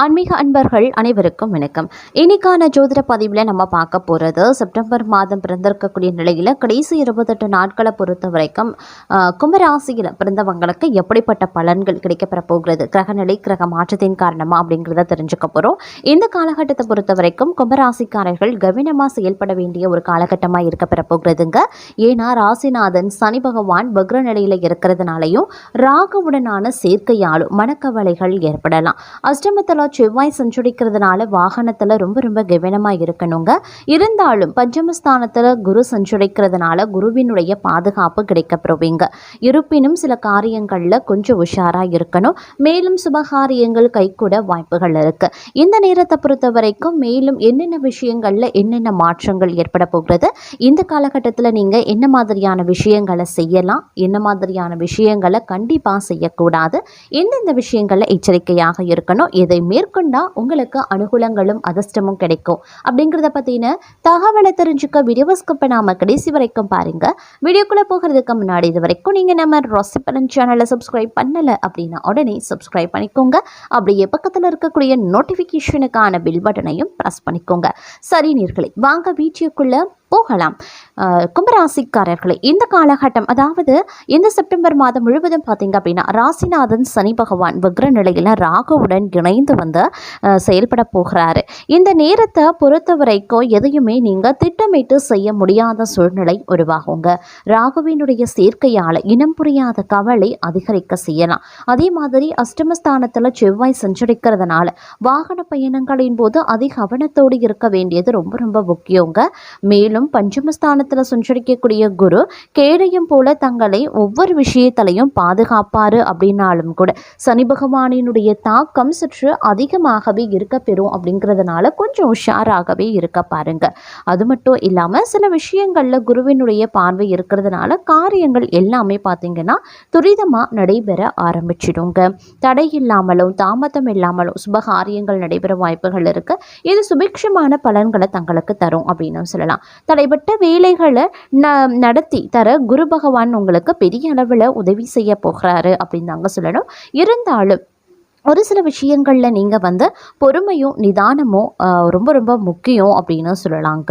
ஆன்மீக அன்பர்கள் அனைவருக்கும் வணக்கம். இன்னைக்கான ஜோதிட பதிவில் நம்ம பார்க்க போகிறது செப்டம்பர் மாதம் பிறந்திருக்கக்கூடிய நிலையில் கடைசி இருபத்தெட்டு நாட்களை பொறுத்த வரைக்கும் கும்பராசியில் பிறந்தவங்களுக்கு எப்படிப்பட்ட பலன்கள் கிடைக்கப்பெற போகிறது கிரகநிலை கிரக மாற்றத்தின் காரணமாக அப்படிங்கிறத தெரிஞ்சுக்க போகிறோம் இந்த காலகட்டத்தை பொறுத்த வரைக்கும் கும்பராசிக்காரர்கள் கவனமாக செயல்பட வேண்டிய ஒரு காலகட்டமாக இருக்கப்பெற போகிறதுங்க. ஏன்னா ராசிநாதன் சனி பகவான் வக்ர நிலையில் இருக்கிறதுனாலையும் ராகுவுடனான சேர்க்கையாலும் மனக்கவலைகள் ஏற்படலாம். அஷ்டமத்தில் செவ்வாய் சஞ்சரிக்கிறதுனால வாகனத்தில் ரொம்ப ரொம்ப கவனமாக இருக்கணுங்க. இருந்தாலும் பஞ்சமஸ்தானத்தில் குரு சஞ்சரிக்கிறதுனால குருவினுடைய பாதுகாப்பு கிடைக்கப்பெறுவீங்க. இருப்பினும் சில காரியங்களில் கொஞ்சம் உஷாராக இருக்கணும். மேலும் சுபகாரியங்கள் கைகூட வாய்ப்புகள் இருக்கு. இந்த நேரத்தை பொறுத்த வரைக்கும் மேலும் என்னென்ன விஷயங்களில் என்னென்ன மாற்றங்கள் ஏற்பட போகிறது? இந்த காலகட்டத்தில் நீங்கள் என்ன மாதிரியான விஷயங்களை செய்யலாம்? என்ன மாதிரியான விஷயங்களை கண்டிப்பாக செய்யக்கூடாது? எந்தெந்த விஷயங்களில் எச்சரிக்கையாக இருக்கணும்? எதை மேற்கொண்டா உங்களுக்கு அனுகூலங்களும் அதிர்ஷ்டமும் கிடைக்கும். அப்படிங்கிறத பற்றின தகவலை தெரிஞ்சுக்க வீடியோவை இப்போ நாம கடைசி வரைக்கும் பாருங்க. வீடியோக்குள்ளே போகிறதுக்கு முன்னாடி இது வரைக்கும் நீங்கள் நம்ம ரொசப்பலன் சேனலை சப்ஸ்கிரைப் பண்ணலை அப்படின்னா உடனே சப்ஸ்கிரைப் பண்ணிக்கோங்க. அப்படியே பக்கத்தில் இருக்கக்கூடிய நோட்டிஃபிகேஷனுக்கான பில் பட்டனையும் ப்ரெஸ் பண்ணிக்கோங்க. சரி நீர்களே வாங்க வீடியோக்குள்ளே போகலாம். கும்பராசிக்காரர்களே இந்த காலகட்டம் அதாவது இந்த செப்டம்பர் மாதம் முழுவதும் பார்த்தீங்க அப்படின்னா ராசிநாதன் சனி பகவான் வக்ர நிலையில் ராகுவுடன் இணைந்து வந்து செயல்பட போகிறாரு. இந்த நேரத்தை பொறுத்த வரைக்கும் எதையுமே நீங்கள் திட்டமிட்டு செய்ய முடியாத சூழ்நிலை உருவாகுங்க. ராகுவினுடைய சேர்க்கையால் இனம் புரியாத கவலை அதிகரிக்க செய்யலாம். அதே மாதிரி அஷ்டமஸ்தானத்தில் செவ்வாய் சஞ்சரிக்கிறதுனால வாகன பயணங்களின் போது அதிக கவனத்தோடு இருக்க வேண்டியது ரொம்ப ரொம்ப முக்கியங்க. மேலும் பஞ்சமஸ்தானத்தில் சஞ்சரிக்கக்கூடிய குரு கேடையும் போல தங்களை ஒவ்வொரு விஷயத்திலையும் பாதுகாப்பாரு அப்படின்னாலும் கூட. சனி பகவானினுடைய தாக்கம் சற்று அதிகமாகவே இருக்க பெறும் அப்படிங்கிறதுனால கொஞ்சம் உஷாராகவே இருக்க பாருங்க. அது மட்டும் இல்லாமல் சில விஷயங்களில் குருவினுடைய பார்வை இருக்கிறதுனால காரியங்கள் எல்லாமே பார்த்தீங்கன்னா துரிதமாக நடைபெற ஆரம்பிச்சிடுங்க. தடை இல்லாமலும் தாமதம் இல்லாமலும் சுபகாரியங்கள் நடைபெற வாய்ப்புகள் இருக்கு. இது சுபிக்ஷமான பலன்களை தங்களுக்கு தரும் அப்படின்னு சொல்லலாம். தடைப்பட்ட வேலைகளை ந நடத்தி தர குரு பகவான் உங்களுக்கு பெரிய அளவில் உதவி செய்ய போகிறாரு அப்படின்னு தாங்க சொல்லணும். இருந்தாலும் ஒரு சில விஷயங்களில் நீங்கள் வந்து பொறுமையும் நிதானமும் ரொம்ப ரொம்ப முக்கியம் அப்படின்னு சொல்லலாங்க.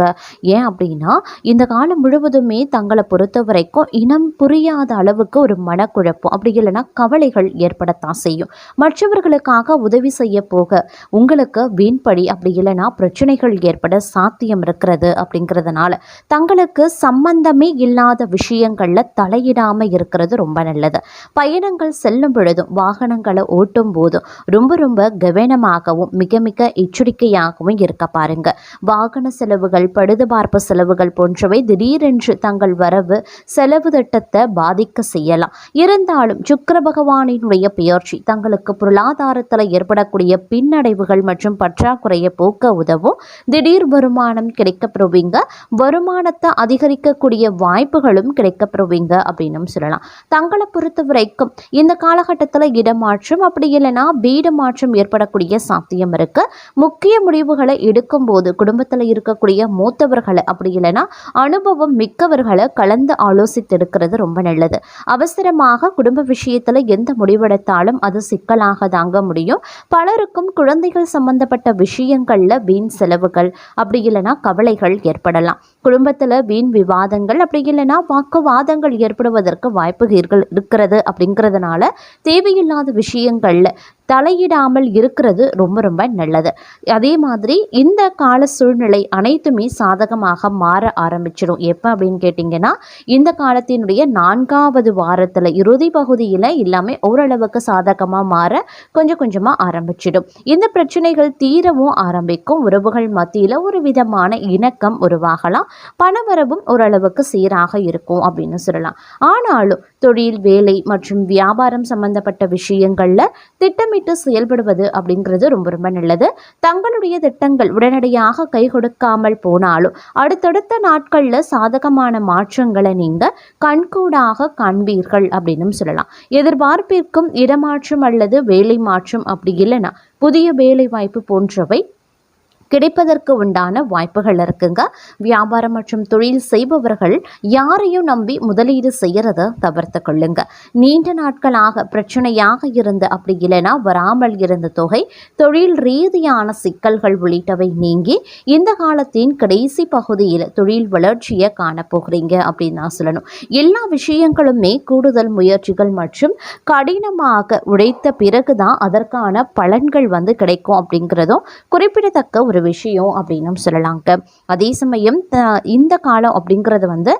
ஏன் அப்படின்னா இந்த காலம் முழுவதுமே தங்களை பொறுத்த வரைக்கும் இனம் புரியாத அளவுக்கு ஒரு மனக்குழப்பம். அப்படி இல்லைன்னா கவலைகள் ஏற்படத்தான் செய்யும். மற்றவர்களுக்காக உதவி செய்ய போக உங்களுக்கு வீண்படி அப்படி இல்லைன்னா பிரச்சனைகள் ஏற்பட சாத்தியம் இருக்கிறது அப்படிங்கிறதுனால தங்களுக்கு சம்பந்தமே இல்லாத விஷயங்களில் தலையிடாமல் இருக்கிறது ரொம்ப நல்லது. பயணங்கள் செல்லும் பொழுதும் வாகனங்களை ஓட்டும் போதும் ரொம்ப ரொம்ப கவனமாகவும் மிக மிக எச்சரிக்கையாகவும் இருக்க பாருங்க. வாகன செலவுகள் பழுதுபார்ப்பு செலவுகள் போன்றவை திடீரென்று தங்கள் வரவு செலவு திட்டத்தை பாதிக்க செய்யலாம். இருந்தாலும் சுக்கர பகவானினுடைய பெயர்ச்சி தங்களுக்கு பொருளாதாரத்தில் ஏற்படக்கூடிய பின்னடைவுகள் மற்றும் பற்றாக்குறையை போக்க உதவும். திடீர் வருமானம் கிடைக்கப்பெறுவீங்க. வருமானத்தை அதிகரிக்கக்கூடிய வாய்ப்புகளும் கிடைக்கப்பெறுவீங்க அப்படின்னு சொல்லலாம். தங்களை பொறுத்த வரைக்கும் இந்த காலகட்டத்தில் இடமாற்றம் அப்படி இல்லைன்னா வீடு மாற்றம் ஏற்படக்கூடிய சாத்தியம் இருக்கு. முக்கிய முடிவுகளை எடுக்கும்போது குடும்பத்தில் இருக்கக்கூடிய மூத்தவர்களை அப்படி இல்லைன்னா அனுபவம் மிக்கவர்களை கலந்து ஆலோசித்து எடுக்கிறது ரொம்ப நல்லது. அவசரமாக குடும்ப விஷயத்தில் எந்த முடிவெடுத்தாலும் அது சிக்கலாக தாங்க முடியும். பலருக்கும் குழந்தைகள் சம்பந்தப்பட்ட விஷயங்களில் வீண் செலவுகள் அப்படி இல்லைன்னா கவலைகள் ஏற்படலாம். குடும்பத்தில் வீண் விவாதங்கள் அப்படி இல்லைன்னா வாக்குவாதங்கள் ஏற்படுவதற்கு வாய்ப்புகள் இருக்கிறது அப்படிங்கிறதுனால தேவையில்லாத விஷயங்களில் தலையிடாமல் இருக்கிறது ரொம்ப ரொம்ப நல்லது. அதே மாதிரி இந்த கால சூழ்நிலை அனைத்துமே சாதகமாக மாற ஆரம்பிச்சிடும் எப்போ அப்படின்னு கேட்டிங்கன்னா இந்த காலத்தினுடைய நான்காவது வாரத்தில் இறுதி பகுதியில் எல்லாமே ஓரளவுக்கு சாதகமாக மாற கொஞ்சம் கொஞ்சமாக ஆரம்பிச்சிடும். இந்த பிரச்சனைகள் தீரவும் ஆரம்பிக்கும். உறவுகள் மத்தியில் ஒரு விதமான இணக்கம் உருவாகலாம். பணவரவும் ஓரளவுக்கு சீராக இருக்கும் அப்படின்னு சொல்லலாம். ஆனாலும் தொழில் வேலை மற்றும் வியாபாரம் சம்பந்தப்பட்ட விஷயங்களில் திட்டமிட்டு செயல்படுவது அப்படிங்கிறது ரொம்ப ரொம்ப நல்லது. தங்களுடைய திட்டங்கள் உடனடியாக கை கொடுக்காமல் போனாலும் அடுத்தடுத்த நாட்களில் சாதகமான மாற்றங்களை நீங்கள் கண்கூடாக காண்பீர்கள் அப்படின்னு சொல்லலாம். எதிர்பார்ப்பிற்கும் இடமாற்றம் அல்லது வேலை மாற்றம் அப்படி இல்லைன்னா புதிய வேலை வாய்ப்பு போன்றவை கிடைப்பதற்கு உண்டான வாய்ப்புகள் இருக்குங்க. வியாபாரம் மற்றும் தொழில் செய்பவர்கள் யாரையும் நம்பி முதலீடு செய்யறத தவிர்த்து கொள்ளுங்க. நீண்ட நாட்களாக பிரச்சனையாக இருந்து அப்படி இல்லைன்னா வராமல் இருந்த தொகை தொழில் ரீதியான சிக்கல்கள் உள்ளிட்டவை நீங்கி இந்த காலத்தின் கடைசி பகுதியில் தொழில் வளர்ச்சியை காணப்போகிறீங்க அப்படின்னு நான் சொல்லணும். எல்லா விஷயங்களுமே கூடுதல் முயற்சிகள் மற்றும் கடினமாக உழைத்த பிறகுதான் அதற்கான பலன்கள் வந்து கிடைக்கும் அப்படிங்கிறதும் குறிப்பிடத்தக்க ஒரு விஷயம் அப்படின்னு சொல்லலாங்க. அதே சமயம் இந்த காலம் அப்படிங்கிறது வந்து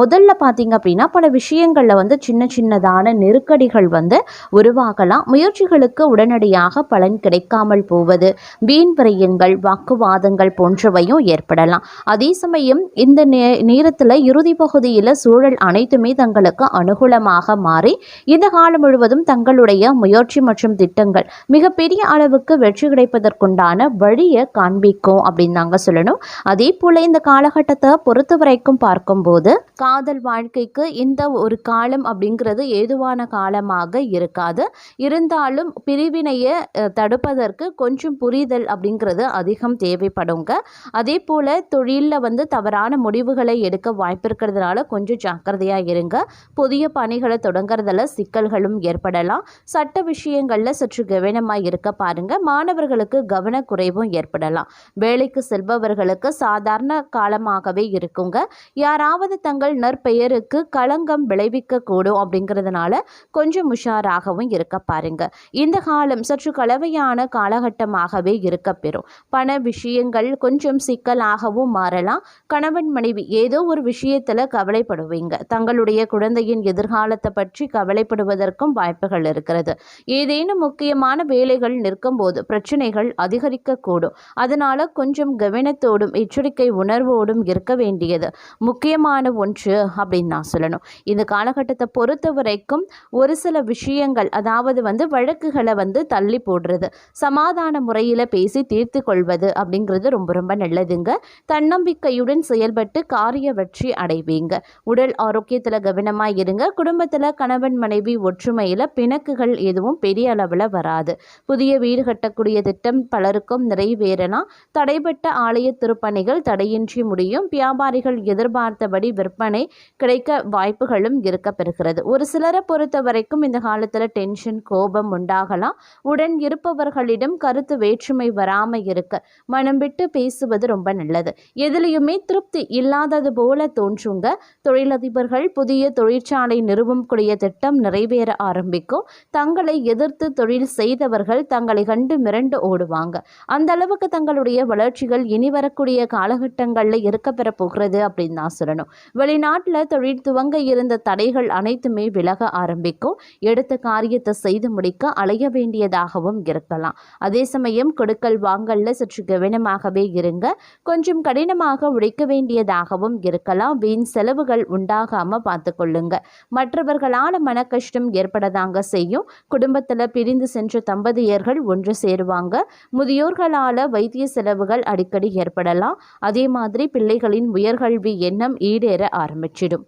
முதல்ல பார்த்தீங்க அப்படின்னா பல விஷயங்களில் வந்து சின்ன சின்னதான நெருக்கடிகள் வந்து உருவாகலாம். முயற்சிகளுக்கு உடனடியாக பலன் கிடைக்காமல் போவது வீண் விரயங்கள் வாக்குவாதங்கள் போன்றவையும் ஏற்படலாம். அதே சமயம் இந்த நே நேரத்தில் இறுதி பகுதியில் சூழல் அனைத்துமே தங்களுக்கு அனுகூலமாக மாறி இந்த காலம் முழுவதும் தங்களுடைய முயற்சி மற்றும் திட்டங்கள் மிகப்பெரிய அளவுக்கு வெற்றி கிடைப்பதற்குண்டான வழியை காண்பிக்கும் அப்படின்னு தாங்க சொல்லணும். அதே போல் இந்த காலகட்டத்தை பொறுத்த வரைக்கும் பார்க்கும்போது காதல் வாழ்க்கைக்கு இந்த ஒரு காலம் அப்படிங்கிறது ஏதுவான காலமாக இருக்காது. இருந்தாலும் பிரிவினையை தடுப்பதற்கு கொஞ்சம் புரிதல் அப்படிங்கிறது அதிகம் தேவைப்படுங்க. அதே போல் தொழிலில் வந்து தவறான முடிவுகளை எடுக்க வாய்ப்பு இருக்கிறதுனால கொஞ்சம் ஜாக்கிரதையாக இருங்க. புதிய பணிகளை தொடங்குறதுல சிக்கல்களும் ஏற்படலாம். சட்ட விஷயங்களில் சற்று கவனமாக இருக்க பாருங்கள் மாணவர்களுக்கு கவனக்குறைவும் ஏற்படலாம். வேலைக்கு செல்பவர்களுக்கு சாதாரண காலமாகவே இருக்குங்க. யாராவது தங்கள் நற்பெயருக்கு களங்கம் விளைவிக்க கூடும் அப்படிங்கிறதுனால கொஞ்சம் உஷாராகவும் இருக்க பாருங்க. இந்த காலம் சற்று கலவையான காலகட்டமாகவே இருக்க பெறும். பண விஷயங்கள் கொஞ்சம் சிக்கலாகவும் மாறலாம். கணவன் மனைவி ஏதோ ஒரு விஷயத்தில் கவலைப்படுவீங்க. தங்களுடைய குழந்தையின் எதிர்காலத்தை பற்றி கவலைப்படுவதற்கும் வாய்ப்புகள் இருக்கிறது. ஏதேனும் முக்கியமான வேலைகள் நிற்கும் போது பிரச்சனைகள் அதிகரிக்கக்கூடும். அதனால கொஞ்சம் கவனத்தோடும் எச்சரிக்கை உணர்வோடும் இருக்க வேண்டியது. முக்கியமான ஒன்று அப்படின்னு நான் சொல்லணும். இந்த காலகட்டத்தை பொறுத்த வரைக்கும் ஒரு சில விஷயங்கள் அதாவது வந்து வழக்குகளை வந்து தள்ளி போடுறது சமாதான முறையில் பேசி தீர்த்து கொள்வது அப்படிங்கிறது ரொம்ப ரொம்ப நல்லதுங்க. தன்னம்பிக்கையுடன் செயல்பட்டு காரிய வெற்றி அடைவீங்க. உடல் ஆரோக்கியத்தில் கவனமாக இருங்க. குடும்பத்தில் கணவன் மனைவி ஒற்றுமையில் பிணக்குகள் எதுவும் பெரிய அளவில் வராது. புதிய வீடு கட்டக்கூடிய திட்டம் பலருக்கும் நிறைவேறலாம். தடைப்பட்ட ஆலய திருப்பணிகள் தடையின்றி முடியும். வியாபாரிகள் எதிர்பார்த்தபடி விற்பனை கிடைக்க வாய்ப்புகளும் இருக்க பெறுகிறது ஒரு சிலரை பொறுத்த வரைக்கும் இந்த காலத்தில் டென்ஷன் கோபம் உண்டாகலாம். உடன் இருப்பவர்களிடம் கருத்து வேற்றுமை வராமல் இருக்க மனம் விட்டு பேசுவது ரொம்ப நல்லது. எதுலேயுமே திருப்தி இல்லாதது போல தோன்றுங்க. தொழிலதிபர்கள் புதிய தொழிற்சாலை நிறுவக்கூடிய திட்டம் நிறைவேற ஆரம்பிக்கும். தங்களை எதிர்த்து தொழில் செய்தவர்கள் தங்களை கண்டு மிரண்டு ஓடுவாங்க. அந்த அளவுக்கு தங்களுடைய வளர்ச்சிகள் இனி வரக்கூடிய காலகட்டங்களில் இருக்க பெற போகிறது அப்படின்னு தான் சொல்லணும். வெளிநாட்டில் தொழில் துவங்க இருந்த தடைகள் அனைத்துமே விலக ஆரம்பிக்கும். எடுத்த காரியத்தை செய்து முடிக்க அலைய வேண்டியதாகவும் இருக்கலாம். அதே சமயம் கொடுக்கல் வாங்கல்ல சற்று கவனமாகவே இருங்க. கொஞ்சம் கடினமாக உழைக்க வேண்டியதாகவும் இருக்கலாம். வீண் செலவுகள் உண்டாகாம பார்த்துக்கொள்ளுங்க மற்றவர்களால் மன கஷ்டம் ஏற்படதாங்க செய்யும். குடும்பத்தில் பிரிந்து சென்ற தம்பதியர்கள் ஒன்று சேருவாங்க. முதியோர்களால் வைத்திய செலவுகள் அடிக்கடி ஏற்படலாம். அதே மாதிரி பிள்ளைகளின் உயர்கல்வி எண்ணம் ஈடேற ஆரம்பிச்சிடும்.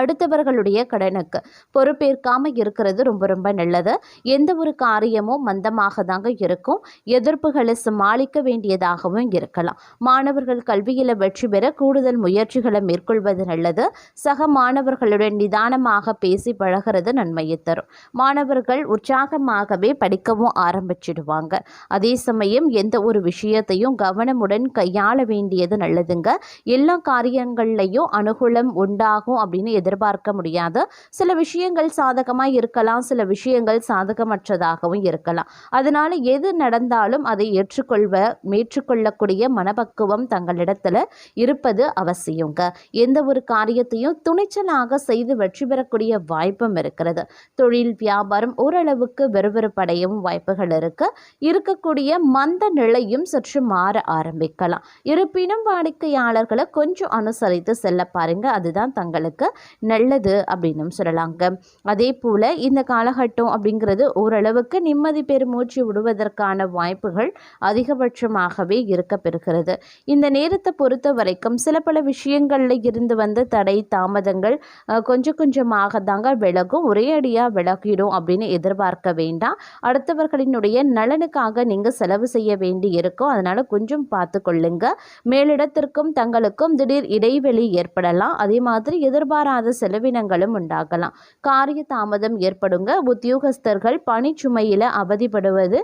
அடுத்தவர்களுடைய கடனுக்கு பொறுப்பேற்காமல் இருக்கிறது ரொம்ப ரொம்ப நல்லது. எந்த ஒரு காரியமும் மந்தமாக தாங்க இருக்கும். எதிர்ப்புகளை சமாளிக்க வேண்டியதாகவும் இருக்கலாம். மாணவர்கள் கல்வியில் வெற்றி பெற கூடுதல் முயற்சிகளை மேற்கொள்வது நல்லது. சக மாணவர்களுடன் நிதானமாக பேசி பழகிறது நன்மையை தரும். மாணவர்கள் உற்சாகமாகவே படிக்கவும் ஆரம்பிச்சிடுவாங்க. அதே சமயம் எந்த ஒரு விஷயத்தையும் கவனமுடன் கையாள வேண்டியது நல்லதுங்க. எல்லா காரியங்கள்லையும் அனுகூலம் உண்டாகும் அப்படின்னு எதிர்பார்க்க முடியாது. சில விஷயங்கள் சாதகமாக இருக்கலாம் சில விஷயங்கள் சாதகமற்றதாகவும் இருக்கலாம். அதனால் எது நடந்தாலும் அதை ஏற்றுக்கொள்வ ஏற்றுக்கொள்ளக்கூடிய மனப்பக்குவம் தங்களிடத்தில் இருப்பது அவசியங்க. எந்த ஒரு காரியத்தையும் துணிச்சலாக செய்து வெற்றி பெறக்கூடிய வாய்ப்பும் இருக்கிறது. தொழில் வியாபாரம் ஓரளவுக்கு விறுவிறுப்படையும் வாய்ப்புகள் இருக்கு. இருக்கக்கூடிய மந்த நிலையும் சற்று மாற ஆரம்பிக்கலாம். இருப்பினும் வாடிக்கையாளர்களை கொஞ்சம் அனுசரித்து செல்ல பாருங்க. அதுதான் தங்களுக்கு நல்லது அப்படின்னும் சொல்லலாங்க. அதே போல் இந்த காலகட்டம் அப்படிங்கிறது ஓரளவுக்கு நிம்மதி பெருமூச்சு விடுவதற்கான வாய்ப்புகள் அதிகபட்சமாகவே இருக்க பெறுகிறது இந்த நேரத்தை பொறுத்த வரைக்கும் சில பல விஷயங்களில் இருந்து வந்த தடை தாமதங்கள் அஹ், கொஞ்சம் கொஞ்சமாக தாங்க விலகும். ஒரே அடியாக விலகிடும் அப்படின்னு எதிர்பார்க்க வேண்டாம். அடுத்தவர்களினுடைய நலனுக்காக நீங்கள் செலவு செய்ய வேண்டி இருக்கும். அதனால் கொஞ்சம் பார்த்து கொள்ளுங்க மேலிடத்திற்கும் தங்களுக்கும் திடீர் இடைவெளி ஏற்படலாம். அதே மாதிரி எதிர்பாராத செலவினங்களும் உண்டாகலாம். காரிய தாமதம் ஏற்படுங்க. உத்தியோகஸ்தர்கள் பணிச்சுமையில் அவதிப்படுவது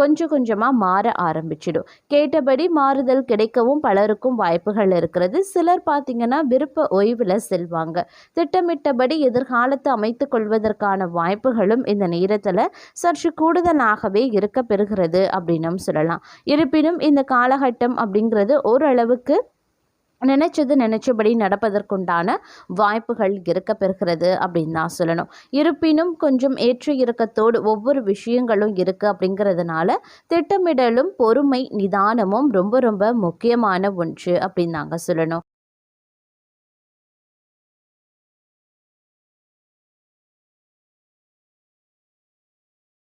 கொஞ்சம் கொஞ்சமாக மாற ஆரம்பிச்சிடும். கேட்டபடி மாறுதல் கிடைக்கவும் பலருக்கும் வாய்ப்புகள் இருக்கிறது. சிலர் பார்த்தீங்கன்னா விருப்ப ஓய்வில் செல்வாங்க. திட்டமிட்டபடி எதிர்காலத்தை அமைத்து கொள்வதற்கான வாய்ப்புகளும் இந்த நேரத்தில் சற்று கூடுதலாகவே இருக்க பெறுகிறது அப்படின்னும் சொல்லலாம். இருப்பினும் இந்த காலகட்டம் அப்படிங்கிறது ஓரளவுக்கு நினைச்சது நினைச்சபடி நடப்பதற்குண்டான வாய்ப்புகள் இருக்க பெறுகிறது அப்படின்னு தான் சொல்லணும். இருப்பினும் கொஞ்சம் ஏற்ற இறக்கத்தோடு ஒவ்வொரு விஷயங்களும் இருக்குது அப்படிங்கிறதுனால திட்டமிடலும் பொறுமை நிதானமும் ரொம்ப ரொம்ப முக்கியமான ஒன்று அப்படின்னு நாங்கள் சொல்லணும்.